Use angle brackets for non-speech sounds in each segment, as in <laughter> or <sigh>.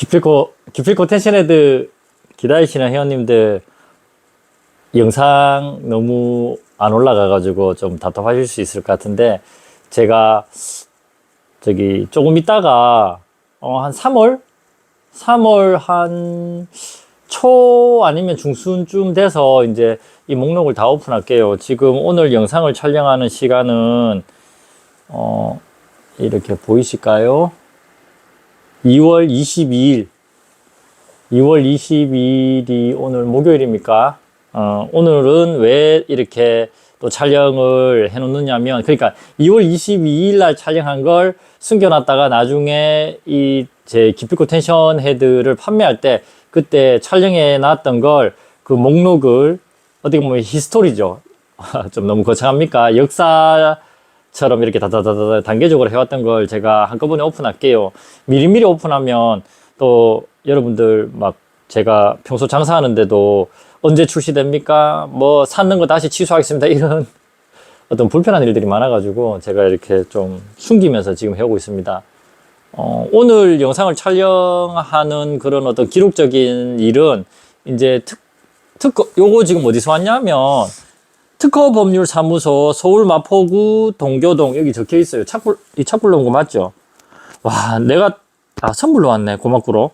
기필코 기필코 텐션헤드 기다리시는 회원님들 영상 너무 안 올라가가지고 좀 답답하실 수 있을 것 같은데 제가 저기 조금 있다가 어, 한 3월 3월 한 초 아니면 중순쯤 돼서 이제 이 목록을 다 오픈할게요. 지금 오늘 영상을 촬영하는 시간은 어 이렇게 보이실까요? 2월 22일 2월 22일이 오늘 목요일입니까? 어, 오늘은 왜 이렇게 또 촬영을 해놓느냐면, 그러니까 2월 22일 날 촬영한 걸 숨겨놨다가 나중에 이 제 기필코 텐션 헤드를 판매할 때 그때 촬영해 놨던 걸 그 목록을 어떻게 보면 히스토리죠. <laughs> 좀 너무 거창합니까? 역사 처럼 이렇게 다다다다 단계적으로 해왔던 걸 제가 한꺼번에 오픈할게요. 미리미리 오픈하면 또 여러분들 막 제가 평소 장사하는데도 언제 출시됩니까? 뭐 샀는 거 다시 취소하겠습니다. <laughs> 이런 어떤 불편한 일들이 많아가지고 제가 이렇게 좀 숨기면서 지금 해오고 있습니다. 어, 오늘 영상을 촬영하는 그런 어떤 기록적인 일은 이제 특, 특허, 요거 지금 어디서 왔냐면 특허법률사무소 서울 마포구 동교동 여기 적혀 있어요. 착불, 이 착불로 온거 맞죠? 와, 내가, 아, 선물로 왔네. 고맙구로.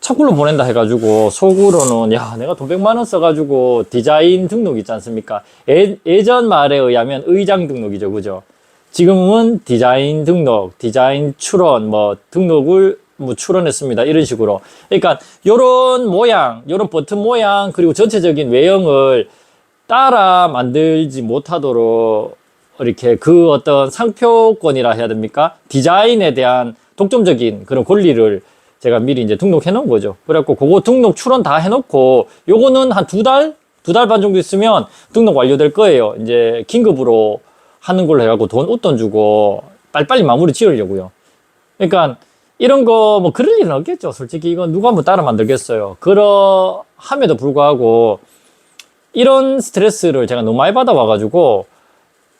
착불로 보낸다 해가지고 속으로는 야 내가 돈 100만 원 써가지고 디자인 등록 있지 않습니까 예, 예전 말에 의하면 의장 등록이죠 그죠 지금은 디자인 등록 디자인 출원 뭐 등록을 뭐 출원했습니다 이런 식으로 그러니까 요런 모양 요런 버튼 모양 그리고 전체적인 외형을 따라 만들지 못하도록 이렇게 그 어떤 상표권이라 해야 됩니까 디자인에 대한 독점적인 그런 권리를 제가 미리 이제 등록해 놓은 거죠. 그래갖고 그거 등록 출원 다 해놓고 요거는 한 두 달, 두 달 반 정도 있으면 등록 완료될 거예요. 이제 긴급으로 하는 걸로 해갖고 돈 웃돈 주고 빨리빨리 마무리 지으려고요. 그러니까 이런 거 뭐 그럴 일은 없겠죠. 솔직히 이건 누가 뭐 따라 만들겠어요. 그러함에도 불구하고 이런 스트레스를 제가 너무 많이 받아와가지고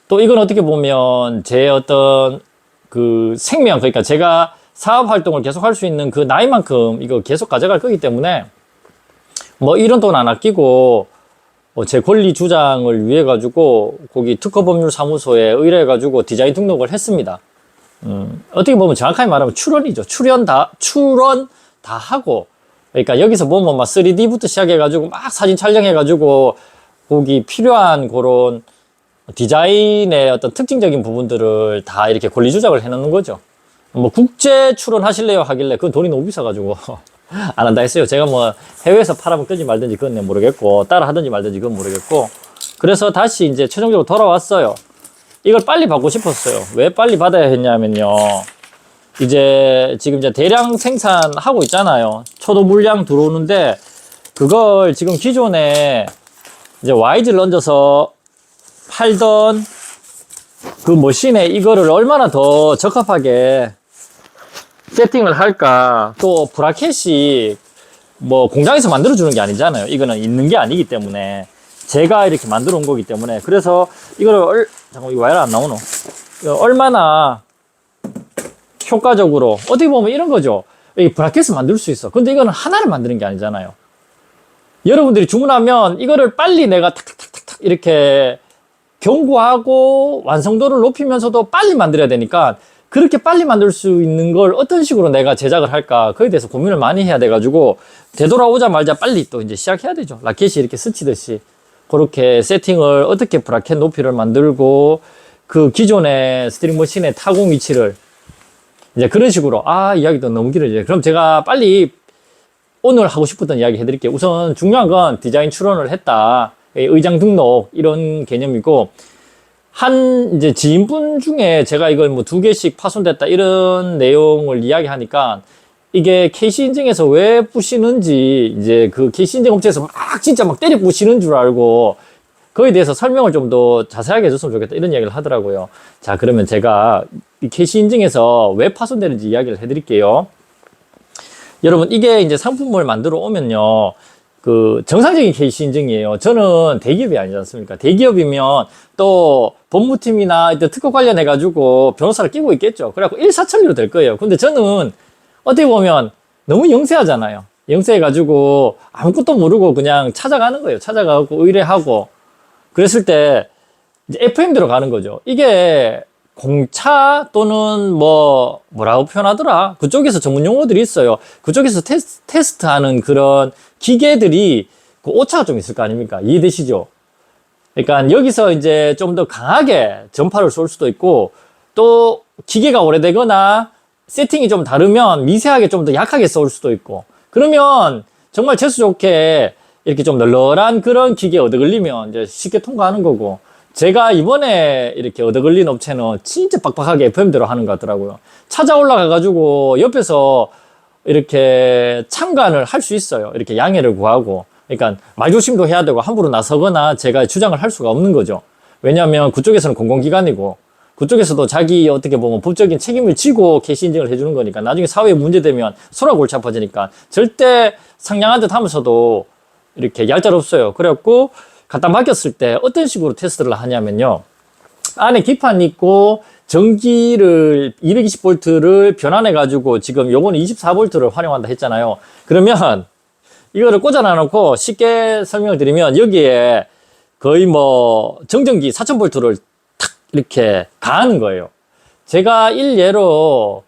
또 이건 어떻게 보면 제 어떤 그 생명, 그러니까 제가 사업 활동을 계속 할 수 있는 그 나이만큼 이거 계속 가져갈 거기 때문에 뭐 이런 돈 안 아끼고 뭐제 권리 주장을 위해 가지고 거기 특허법률사무소에 의뢰해 가지고 디자인 등록을 했습니다. 음, 어떻게 보면 정확하게 말하면 출원이죠. 출연 다 출원 다 하고 그러니까 여기서 보면 막 3D부터 시작해 가지고 막 사진 촬영해 가지고 거기 필요한 그런 디자인의 어떤 특징적인 부분들을 다 이렇게 권리 주장을 해 놓는 거죠. 뭐 국제 출원하실래요 하길래 그건 돈이 너무 비싸가지고 <laughs> 안 한다 했어요. 제가 뭐 해외에서 팔아면 끄지 말든지 그건 내가 모르겠고 따라 하든지 말든지 그건 모르겠고 그래서 다시 이제 최종적으로 돌아왔어요. 이걸 빨리 받고 싶었어요. 왜 빨리 받아야 했냐면요. 이제 지금 이제 대량 생산하고 있잖아요. 초도 물량 들어오는데 그걸 지금 기존에 이제 YG를 얹어서 팔던 그 머신에 이거를 얼마나 더 적합하게 세팅을 할까? 또 브라켓이 뭐 공장에서 만들어 주는 게 아니잖아요. 이거는 있는 게 아니기 때문에. 제가 이렇게 만들어 온 거기 때문에. 그래서 이거를 얼, 잠깐 이거 와이어 안 나오노? 얼마나 효과적으로 어떻게 보면 이런 거죠. 이 브라켓을 만들 수 있어. 근데 이거는 하나를 만드는 게 아니잖아요. 여러분들이 주문하면 이거를 빨리 내가 탁탁탁탁 이렇게 경고하고 완성도를 높이면서도 빨리 만들어야 되니까 그렇게 빨리 만들 수 있는 걸 어떤 식으로 내가 제작을 할까? 그에 대해서 고민을 많이 해야 돼 가지고 되돌아오자마자 빨리 또 이제 시작해야 되죠. 라켓이 이렇게 스치듯이. 그렇게 세팅을 어떻게 브라켓 높이를 만들고 그 기존의 스트링 머신의 타공 위치를 이제 그런 식으로 아 이야기도 너무 길어져요 그럼 제가 빨리 오늘 하고 싶었던 이야기 해드릴게요. 우선 중요한 건 디자인 출원을 했다. 의장 등록 이런 개념이고 한 이제 지인분 중에 제가 이걸 뭐 두 개씩 파손됐다 이런 내용을 이야기하니까 이게 KC 인증에서 왜 부시는지 이제 그 KC 인증 업체에서 막 진짜 막 때려 부시는 줄 알고 그에 대해서 설명을 좀 더 자세하게 해줬으면 좋겠다 이런 이야기를 하더라고요. 자 그러면 제가 이 KC 인증에서 왜 파손되는지 이야기를 해드릴게요. 여러분 이게 이제 상품을 만들어 오면요. 그 정상적인 KC 인증이에요. 저는 대기업이 아니지 않습니까? 대기업이면 또 법무팀이나 또 특허 관련해 가지고 변호사를 끼고 있겠죠. 그래갖고 일사천리로 될 거예요. 근데 저는 어떻게 보면 너무 영세하잖아요. 영세해 가지고 아무것도 모르고 그냥 찾아가는 거예요. 찾아가고 의뢰하고 그랬을 때 이제 FM 들어가는 거죠. 이게 공차 또는 뭐 뭐라고 표현하더라. 그쪽에서 전문 용어들이 있어요. 그쪽에서 테스, 테스트하는 그런 기계들이 그 오차가 좀 있을 거 아닙니까? 이해되시죠? 그러니까 여기서 이제 좀 더 강하게 전파를 쏠 수도 있고 또 기계가 오래되거나 세팅이 좀 다르면 미세하게 좀 더 약하게 쏠 수도 있고 그러면 정말 재수 좋게 이렇게 좀 널널한 그런 기계 얻어 걸리면 이제 쉽게 통과하는 거고 제가 이번에 이렇게 얻어 걸린 업체는 진짜 빡빡하게 FM대로 하는 것 같더라고요. 찾아 올라가 가지고 옆에서 이렇게 참관을 할 수 있어요. 이렇게 양해를 구하고. 그러니까 말조심도 해야 되고 함부로 나서거나 제가 주장을 할 수가 없는 거죠. 왜냐하면 그쪽에서는 공공기관이고 그쪽에서도 자기 어떻게 보면 법적인 책임을 지고 캐시 인증을 해주는 거니까 나중에 사회에 문제되면 소라 골치 아파지니까 절대 상냥한 듯 하면서도 이렇게 얄짤 없어요. 그래갖고 갖다 맡겼을 때 어떤 식으로 테스트를 하냐면요. 안에 기판 있고 전기를 220볼트를 변환해 가지고 지금 요거는 24볼트를 활용한다 했잖아요. 그러면 이거를 꽂아놔 놓고 쉽게 설명을 드리면 여기에 거의 뭐 정전기 4000볼트를 탁 이렇게 가하는 거예요. 제가 일예로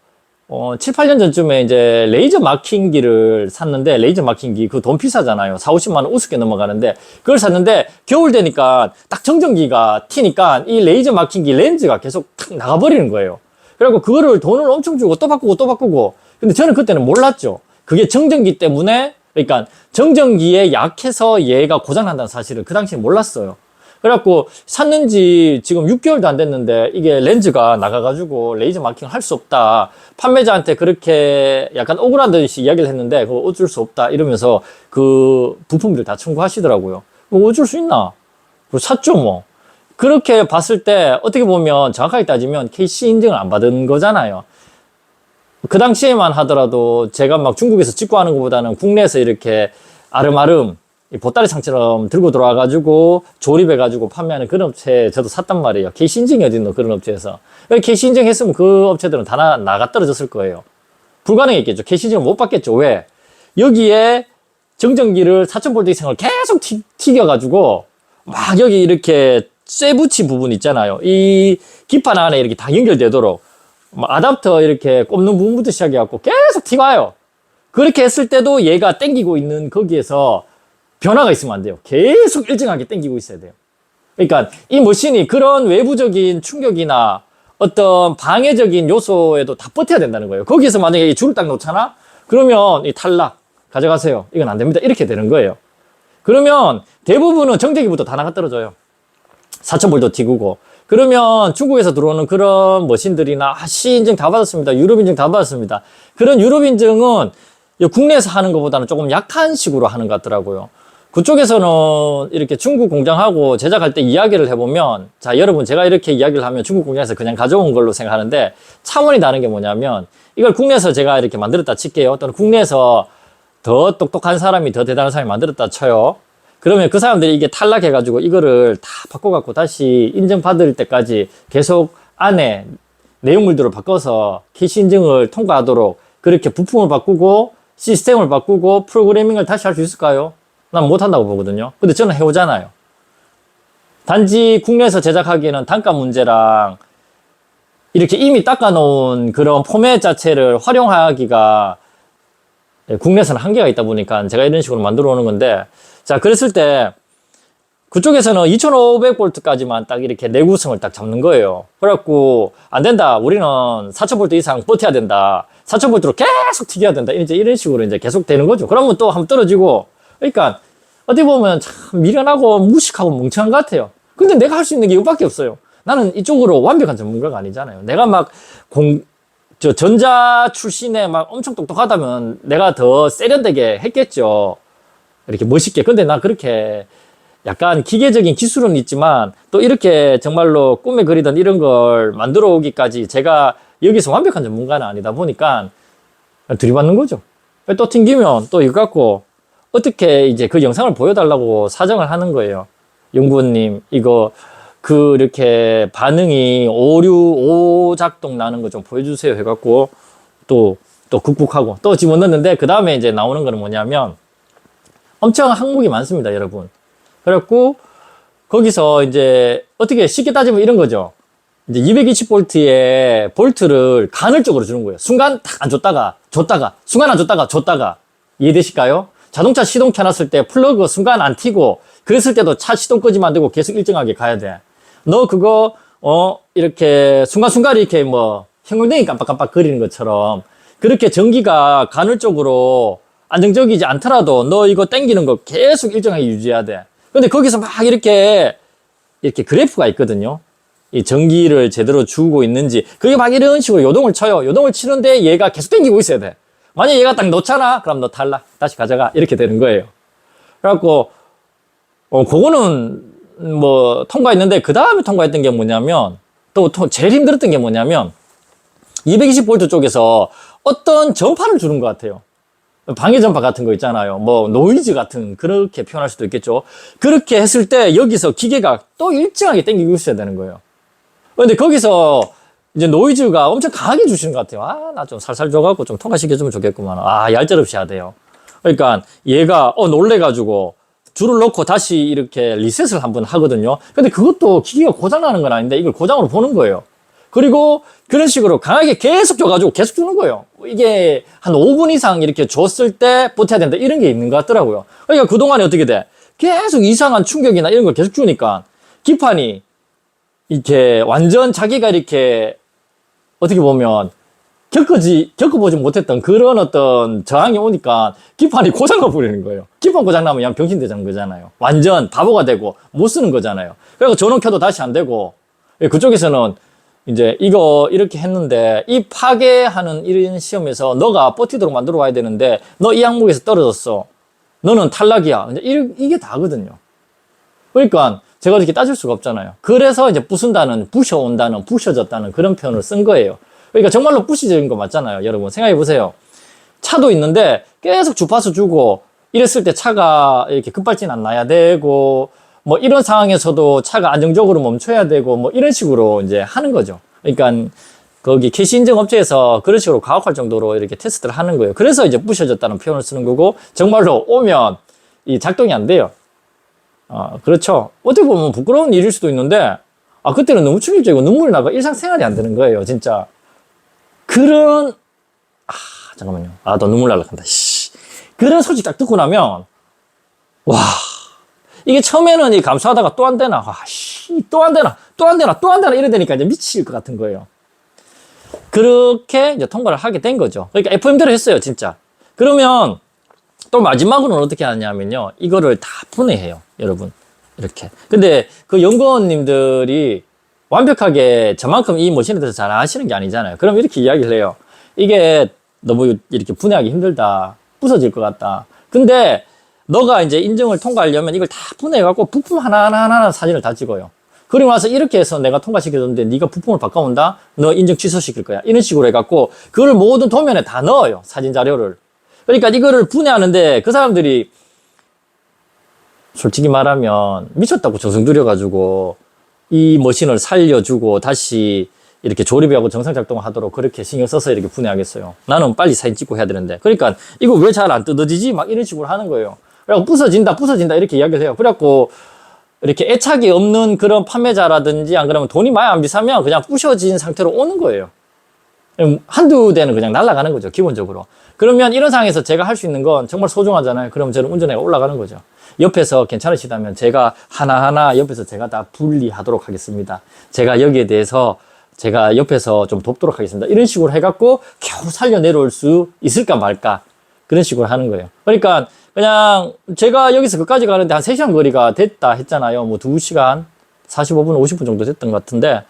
어, 7, 8년 전쯤에 이제 레이저 마킹기를 샀는데, 레이저 마킹기, 그 돈 비싸잖아요. 4, 50만원 우습게 넘어가는데, 그걸 샀는데, 겨울 되니까 딱 정전기가 튀니까 이 레이저 마킹기 렌즈가 계속 탁 나가버리는 거예요. 그리고 그거를 돈을 엄청 주고 또 바꾸고 또 바꾸고. 근데 저는 그때는 몰랐죠. 그게 정전기 때문에, 그러니까 정전기에 약해서 얘가 고장난다는 사실을 그 당시에 몰랐어요. 그래갖고 샀는지 지금 6개월도 안 됐는데 이게 렌즈가 나가가지고 레이저 마킹을 할 수 없다. 판매자한테 그렇게 약간 억울한 듯이 이야기를 했는데 그거 어쩔 수 없다 이러면서 그 부품들 다 청구하시더라고요. 뭐 어쩔 수 있나? 샀죠 뭐. 그렇게 봤을 때 어떻게 보면 정확하게 따지면 KC 인증을 안 받은 거잖아요. 그 당시에만 하더라도 제가 막 중국에서 찍고 하는 것보다는 국내에서 이렇게 아름아름 이 보따리 상처럼 들고 들어와가지고 조립해가지고 판매하는 그런 업체 저도 샀단 말이에요. KC 인증이 어딨노 그런 업체에서. KC 인증 했으면 그 업체들은 다 나, 나가 떨어졌을 거예요. 불가능했겠죠. KC 인증을 못 받겠죠. 왜? 여기에 정전기를 4000V 이상을 계속 튀, 튀겨가지고 막 여기 이렇게 쇠붙이 부분 있잖아요. 이 기판 안에 이렇게 다 연결되도록 뭐 아답터 이렇게 꼽는 부분부터 시작해갖고 계속 튀가요. 그렇게 했을 때도 얘가 땡기고 있는 거기에서 변화가 있으면 안 돼요. 계속 일정하게 땡기고 있어야 돼요. 그러니까 이 머신이 그런 외부적인 충격이나 어떤 방해적인 요소에도 다 버텨야 된다는 거예요. 거기에서 만약에 이 줄을 딱 놓잖아? 그러면 이 탈락, 가져가세요. 이건 안 됩니다. 이렇게 되는 거예요. 그러면 대부분은 정제기부터 다 나가 떨어져요. 4,000볼도 튀고. 그러면 중국에서 들어오는 그런 머신들이나 아, C 인증 다 받았습니다. 유럽 인증 다 받았습니다. 그런 유럽 인증은 국내에서 하는 것보다는 조금 약한 식으로 하는 것 같더라고요. 그쪽에서는 이렇게 중국 공장하고 제작할 때 이야기를 해보면, 자, 여러분, 제가 이렇게 이야기를 하면 중국 공장에서 그냥 가져온 걸로 생각하는데, 차원이 다른 게 뭐냐면, 이걸 국내에서 제가 이렇게 만들었다 칠게요. 또는 국내에서 더 똑똑한 사람이, 더 대단한 사람이 만들었다 쳐요. 그러면 그 사람들이 이게 탈락해가지고 이거를 다 바꿔갖고 다시 인증받을 때까지 계속 안에 내용물들을 바꿔서 캐시 인증을 통과하도록 그렇게 부품을 바꾸고 시스템을 바꾸고 프로그래밍을 다시 할 수 있을까요? 난 못한다고 보거든요. 근데 저는 해오잖아요. 단지 국내에서 제작하기에는 단가 문제랑 이렇게 이미 닦아놓은 그런 포맷 자체를 활용하기가 국내에서는 한계가 있다 보니까 제가 이런 식으로 만들어 오는 건데 자 그랬을 때 그쪽에서는 2500볼트까지만 딱 이렇게 내구성을 딱 잡는 거예요. 그래갖고 안 된다. 우리는 4000볼트 이상 버텨야 된다. 4000볼트로 계속 튀겨야 된다. 이제 이런 식으로 이제 계속 되는 거죠. 그러면 또 한번 떨어지고 그러니까 어떻게 보면 참 미련하고 무식하고 멍청한 것 같아요. 근데 내가 할 수 있는 게 이것밖에 없어요. 나는 이쪽으로 완벽한 전문가가 아니잖아요. 내가 막 공, 저 전자 출신에 막 엄청 똑똑하다면 내가 더 세련되게 했겠죠. 이렇게 멋있게. 근데 나 그렇게 약간 기계적인 기술은 있지만 또 이렇게 정말로 꿈에 그리던 이런 걸 만들어 오기까지 제가 여기서 완벽한 전문가는 아니다 보니까 들이받는 거죠. 또 튕기면 또 이거 갖고 어떻게 이제 그 영상을 보여달라고 사정을 하는 거예요. 연구원님, 이거 그 이렇게 반응이 오류, 오작동 나는 거 좀 보여주세요 해갖고 또 또 극복하고 또 집어넣는데 그 다음에 이제 나오는 거는 뭐냐면 엄청 항목이 많습니다, 여러분. 그래갖고 거기서 이제 어떻게 쉽게 따지면 이런 거죠. 이제 220볼트에 볼트를 간헐적으로 주는 거예요. 순간 탁안 줬다가 줬다가 순간 안 줬다가 줬다가 이해되실까요? 자동차 시동 켜놨을 때 플러그 순간 안 튀고 그랬을 때도 차 시동 끄지만 안 되고 계속 일정하게 가야 돼. 너 그거 어 이렇게 순간순간 이렇게 뭐 형광등이 깜빡깜빡 거리는 것처럼 그렇게 전기가 간헐적으로 안정적이지 않더라도 너 이거 땡기는 거 계속 일정하게 유지해야 돼. 근데 거기서 막 이렇게 이렇게 그래프가 있거든요. 이 전기를 제대로 주고 있는지 그게 막 이런 식으로 요동을 쳐요. 요동을 치는데 얘가 계속 땡기고 있어야 돼. 만약 얘가 딱 놓잖아. 그럼 너 탈락. 다시 가져가. 이렇게 되는 거예요. 그래갖고 어 그거는 뭐 통과했는데 그 다음에 통과했던 게 뭐냐면 또 통- 제일 힘들었던 게 뭐냐면 220V 쪽에서 어떤 전파를 주는 것 같아요. 방해 전파 같은 거 있잖아요. 뭐 노이즈 같은 그렇게 표현할 수도 있겠죠. 그렇게 했을 때 여기서 기계가 또 일정하게 땡기고 있어야 되는 거예요. 근데 거기서 이제 노이즈가 엄청 강하게 주시는 것 같아요. 아, 나 좀 살살 줘갖고 좀 통과시켜주면 좋겠구만. 아, 얄짤없이 해야 돼요. 그러니까 얘가 어 놀래가지고 줄을 놓고 다시 이렇게 리셋을 한번 하거든요. 근데 그것도 기계가 고장나는 건 아닌데 이걸 고장으로 보는 거예요. 그리고 그런 식으로 강하게 계속 줘가지고 계속 주는 거예요. 이게 한 5분 이상 이렇게 줬을 때 버텨야 된다 이런 게 있는 것 같더라고요. 그러니까 그동안에 어떻게 돼? 계속 이상한 충격이나 이런 걸 계속 주니까 기판이 이렇게 완전 자기가 이렇게 어떻게 보면 겪어지, 겪어보지 못했던 그런 어떤 저항이 오니까 기판이 고장나 버리는 거예요. 기판 고장나면 그냥 병신 되자는 거잖아요. 완전 바보가 되고 못 쓰는 거잖아요. 그리고 전원 켜도 다시 안 되고 예, 그쪽에서는 이제 이거 이렇게 했는데 이 파괴하는 이런 시험에서 너가 버티도록 만들어 와야 되는데 너 이 항목에서 떨어졌어. 너는 탈락이야. 이제 이- 이게 다거든요. 그러니까 제가 이렇게 따질 수가 없잖아요. 그래서 이제 부순다는, 부셔온다는, 부셔졌다는 그런 표현을 쓴 거예요. 그러니까 정말로 부시적인 거 맞잖아요. 여러분 생각해 보세요. 차도 있는데 계속 주파수 주고 이랬을 때 차가 이렇게 급발진 안 나야 되고 뭐 이런 상황에서도 차가 안정적으로 멈춰야 되고 뭐 이런 식으로 이제 하는 거죠. 그러니까 거기 캐시 인증 업체에서 그런 식으로 가혹할 정도로 이렇게 테스트를 하는 거예요. 그래서 이제 부셔졌다는 표현을 쓰는 거고 정말로 오면 이 작동이 안 돼요. 아, 그렇죠. 어떻게 보면 부끄러운 일일 수도 있는데, 아, 그때는 너무 충격적이고 눈물이 나고 일상생활이 안 되는 거예요, 진짜. 그런, 아, 잠깐만요. 아, 너 눈물 날라간다, 씨. 그런 소식 딱 듣고 나면, 와, 이게 처음에는 이 감수하다가 또 안 되나, 와, 씨, 또 안 되나, 또 안 되나, 또 안 되나, 이래 되니까 이제 미칠 것 같은 거예요. 그렇게 이제 통과를 하게 된 거죠. 그러니까 FM대로 했어요, 진짜. 그러면, 또 마지막으로는 어떻게 하냐면요. 이거를 다 분해해요. 여러분. 이렇게. 근데 그 연구원님들이 완벽하게 저만큼 이 머신에 대해서 잘 아시는 게 아니잖아요. 그럼 이렇게 이야기를 해요. 이게 너무 이렇게 분해하기 힘들다. 부서질 것 같다. 근데 너가 이제 인증을 통과하려면 이걸 다 분해해갖고 부품 하나하나 하나 사진을 다 찍어요. 그리고 나서 이렇게 해서 내가 통과시켜줬는데 네가 부품을 바꿔온다? 너 인증 취소시킬 거야. 이런 식으로 해갖고 그걸 모든 도면에 다 넣어요. 사진 자료를. 그러니까 이거를 분해하는데 그 사람들이 솔직히 말하면 미쳤다고 정성 들여가지고 이 머신을 살려주고 다시 이렇게 조립하고 정상 작동하도록 그렇게 신경 써서 이렇게 분해하겠어요. 나는 빨리 사진 찍고 해야 되는데. 그러니까 이거 왜 잘 안 뜯어지지? 막 이런 식으로 하는 거예요. 그래갖고 부서진다, 부서진다 이렇게 이야기를 해요. 그래갖고 이렇게 애착이 없는 그런 판매자라든지 안 그러면 돈이 많이 안 비싸면 그냥 부셔진 상태로 오는 거예요. 한두 대는 그냥 날아가는 거죠, 기본적으로. 그러면 이런 상황에서 제가 할 수 있는 건 정말 소중하잖아요. 그럼 저는 운전해가 올라가는 거죠. 옆에서 괜찮으시다면 제가 하나하나 옆에서 제가 다 분리하도록 하겠습니다. 제가 여기에 대해서 제가 옆에서 좀 돕도록 하겠습니다. 이런 식으로 해갖고 겨우 살려 내려올 수 있을까 말까. 그런 식으로 하는 거예요. 그러니까 그냥 제가 여기서 그까지 가는데 한 3시간 거리가 됐다 했잖아요. 뭐 2시간 45분, 50분 정도 됐던 것 같은데,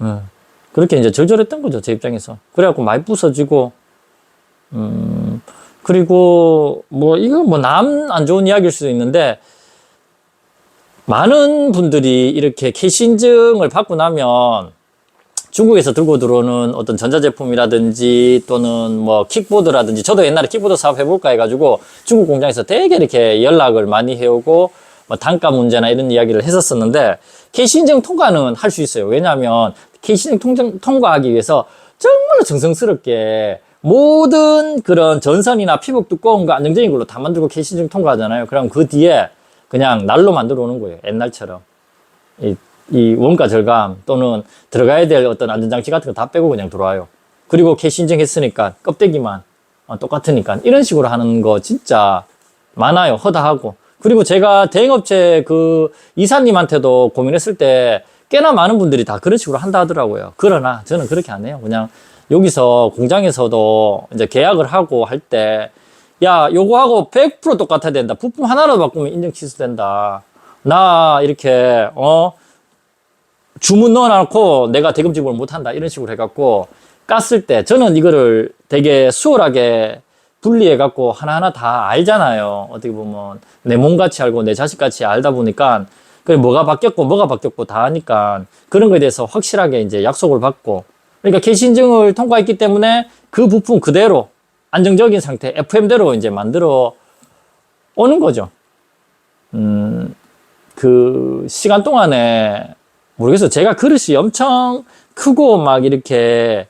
음, 그렇게 이제 절절했던 거죠. 제 입장에서. 그래갖고 많이 부서지고, 음, 그리고 뭐 이거 뭐 남 안 좋은 이야기일 수도 있는데 많은 분들이 이렇게 캐시 인증을 받고 나면 중국에서 들고 들어오는 어떤 전자제품이라든지 또는 뭐 킥보드라든지 저도 옛날에 킥보드 사업 해볼까 해가지고 중국 공장에서 되게 이렇게 연락을 많이 해오고 뭐 단가 문제나 이런 이야기를 했었었는데 캐시 인증 통과는 할 수 있어요. 왜냐하면 캐시 인증 통장, 통과하기 위해서 정말로 정성스럽게 모든 그런 전선이나 피복 두꺼운 거 안정적인 걸로 다 만들고 캐시증 통과하잖아요. 그럼 그 뒤에 그냥 날로 만들어 오는 거예요. 옛날처럼. 이, 이 원가 절감 또는 들어가야 될 어떤 안전장치 같은 거 다 빼고 그냥 들어와요. 그리고 캐시 인증했으니까 껍데기만 어, 똑같으니까 이런 식으로 하는 거 진짜 많아요. 허다하고. 그리고 제가 대행업체 그 이사님한테도 고민했을 때 꽤나 많은 분들이 다 그런 식으로 한다 하더라고요. 그러나 저는 그렇게 안 해요. 그냥 여기서 공장에서도 이제 계약을 하고 할 때, 야, 요거하고 100% 똑같아야 된다. 부품 하나라도 바꾸면 인증 취소된다. 나 이렇게, 어, 주문 넣어놓고 내가 대금 지불을 못한다. 이런 식으로 해갖고 깠을 때 저는 이거를 되게 수월하게 분리해갖고 하나하나 다 알잖아요. 어떻게 보면 내 몸같이 알고 내 자식같이 알다 보니까 그 뭐가 바뀌었고 뭐가 바뀌었고 다 하니까 그런 거에 대해서 확실하게 이제 약속을 받고 그러니까 인증을 통과했기 때문에 그 부품 그대로 안정적인 상태 FM대로 이제 만들어 오는 거죠. 음, 그 시간 동안에 모르겠어요. 제가 그릇이 엄청 크고 막 이렇게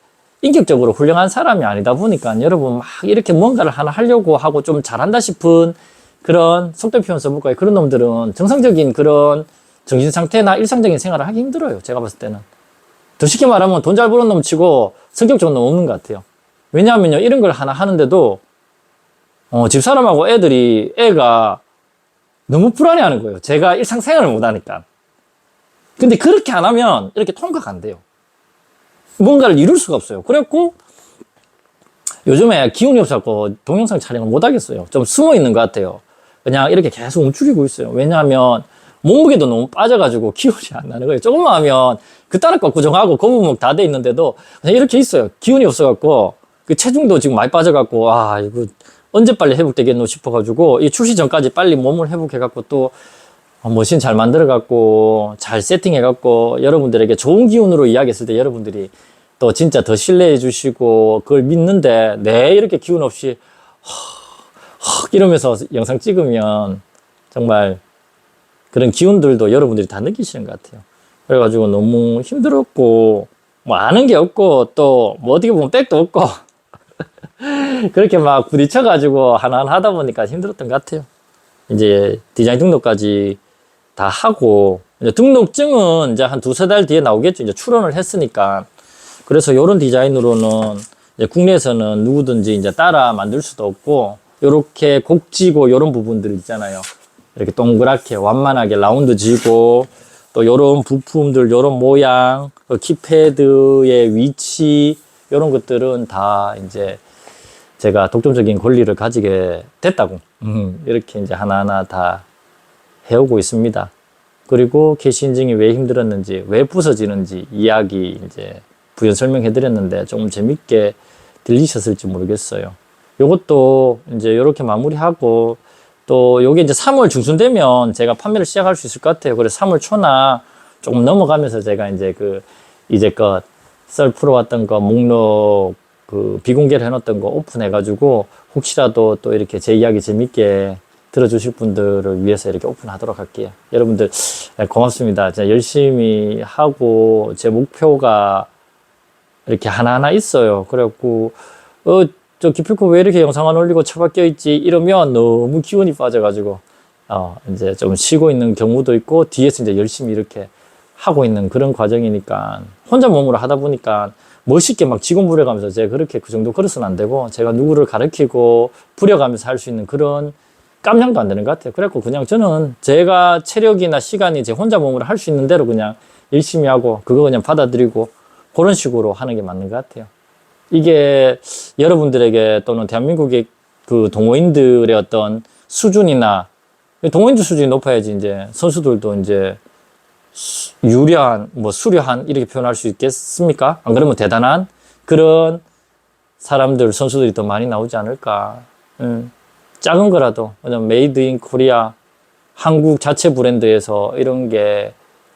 인격적으로 훌륭한 사람이 아니다 보니까 여러분 막 이렇게 뭔가를 하나 하려고 하고 좀 잘한다 싶은 그런 속된 표현 써볼까요? 그런 놈들은 정상적인 그런 정신 상태나 일상적인 생활을 하기 힘들어요. 제가 봤을 때는. 더 쉽게 말하면 돈 잘 버는 놈 치고 성격적인 놈 없는 것 같아요. 왜냐하면요, 이런 걸 하나 하는데도, 어, 집사람하고 애들이, 애가 너무 불안해 하는 거예요. 제가 일상생활을 못 하니까. 근데 그렇게 안 하면 이렇게 통과가 안 돼요. 뭔가를 이룰 수가 없어요. 그랬고, 요즘에 기운이 없어서 동영상 촬영을 못 하겠어요. 좀 숨어 있는 것 같아요. 그냥 이렇게 계속 움츠리고 있어요. 왜냐하면 몸무게도 너무 빠져가지고 기운이 안 나는 거예요. 조금만 하면 그 따라 거 고정하고 거북목 다 돼 있는데도 그냥 이렇게 있어요. 기운이 없어갖고 그 체중도 지금 많이 빠져갖고 아 이거 언제 빨리 회복되겠노 싶어가지고 이 출시 전까지 빨리 몸을 회복해갖고 또 어, 머신 잘 만들어 갖고 잘 세팅해 갖고 여러분들에게 좋은 기운으로 이야기했을 때 여러분들이 또 진짜 더 신뢰해 주시고 그걸 믿는데 내 이렇게 기운 없이 헉 이러면서 영상 찍으면 정말 그런 기운들도 여러분들이 다 느끼시는 것 같아요. 그래가지고 너무 힘들었고 뭐 아는 게 없고 또 뭐 어떻게 보면 백도 없고 <laughs> 그렇게 막 부딪혀가지고 하나하나 하다 보니까 힘들었던 것 같아요. 이제 디자인 등록까지 다 하고 이제 등록증은 이제 한 두세 달 뒤에 나오겠죠. 이제 출원을 했으니까 그래서 이런 디자인으로는 이제 국내에서는 누구든지 이제 따라 만들 수도 없고 요렇게 곡지고 요런 부분들 있잖아요. 이렇게 동그랗게 완만하게 라운드 지고 또 요런 부품들 요런 모양 그 키패드의 위치 요런 것들은 다 이제 제가 독점적인 권리를 가지게 됐다고 음, 이렇게 이제 하나하나 다 해오고 있습니다. 그리고 인증이 왜 힘들었는지 왜 부서지는지 이야기 이제 부연 설명해 드렸는데 조금 재밌게 들리셨을지 모르겠어요. 요것도 이제 이렇게 마무리하고 또 요게 이제 3월 중순 되면 제가 판매를 시작할 수 있을 것 같아요. 그래서 3월 초나 조금 넘어가면서 제가 이제 그 이제껏 썰 풀어왔던 거 목록 그 비공개를 해놨던 거 오픈해가지고 혹시라도 또 이렇게 제 이야기 재밌게 들어주실 분들을 위해서 이렇게 오픈하도록 할게요. 여러분들 네, 고맙습니다. 제가 열심히 하고 제 목표가 이렇게 하나하나 있어요. 그래갖고 어, 저 기필코 왜 이렇게 영상 안 올리고 처박혀 있지 이러면 너무 기운이 빠져가지고 어, 이제 좀 쉬고 있는 경우도 있고 뒤에서 이제 열심히 이렇게 하고 있는 그런 과정이니까 혼자 몸으로 하다 보니까 멋있게 막 직원 부려가면서 제가 그렇게 그 정도 그릇은 안 되고 제가 누구를 가르치고 부려가면서 할 수 있는 그런 깜냥도 안 되는 것 같아요. 그래갖고 그냥 저는 제가 체력이나 시간이 제 혼자 몸으로 할 수 있는 대로 그냥 열심히 하고 그거 그냥 받아들이고 그런 식으로 하는 게 맞는 것 같아요. 이게 여러분들에게 또는 대한민국의 그 동호인들의 어떤 수준이나 동호인들 수준이 높아야지 이제 선수들도 이제 수- 유려한 뭐 수려한 이렇게 표현할 수 있겠습니까? 안 그러면 대단한 그런 사람들 선수들이 더 많이 나오지 않을까. 음, 작은 거라도 왜냐면 메이드 인 코리아 한국 자체 브랜드에서 이런 게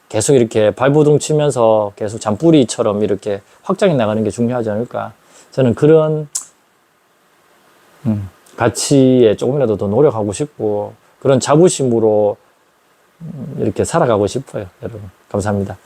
계속 이렇게 발버둥 치면서 계속 잔뿌리처럼 이렇게 확장해 나가는 게 중요하지 않을까. 저는 그런 음, 가치에 조금이라도 더 노력하고 싶고 그런 자부심으로 음, 이렇게 살아가고 싶어요, 여러분. 감사합니다.